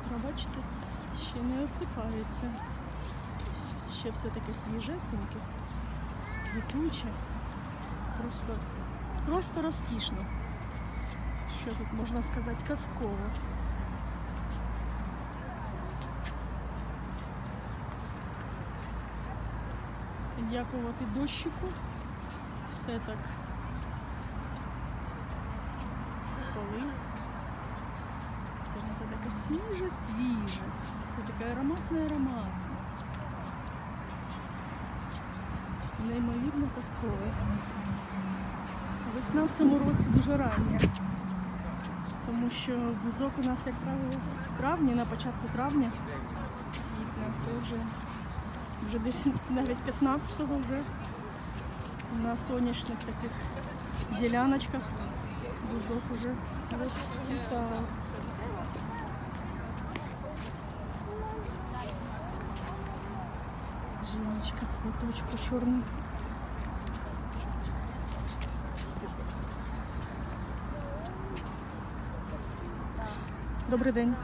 вікна, бачите, ще не осипаються. Ще все таке свіжесеньке, квітуче. Просто, просто розкішно. Що тут можна сказати, казково. Дякувати дощику. Все так. Все таке свіже, свіже. Все таке ароматне, ароматне. Неймовірно казкове. Весна в цьому році дуже рання. Тому що візок у нас, як правило, в травні, на початку травня. Квітня це вже, вже десь навіть 15-го вже на сонячних таких діляночках візок уже розквітав. Жіночка, квіточка чорна. Добрий день.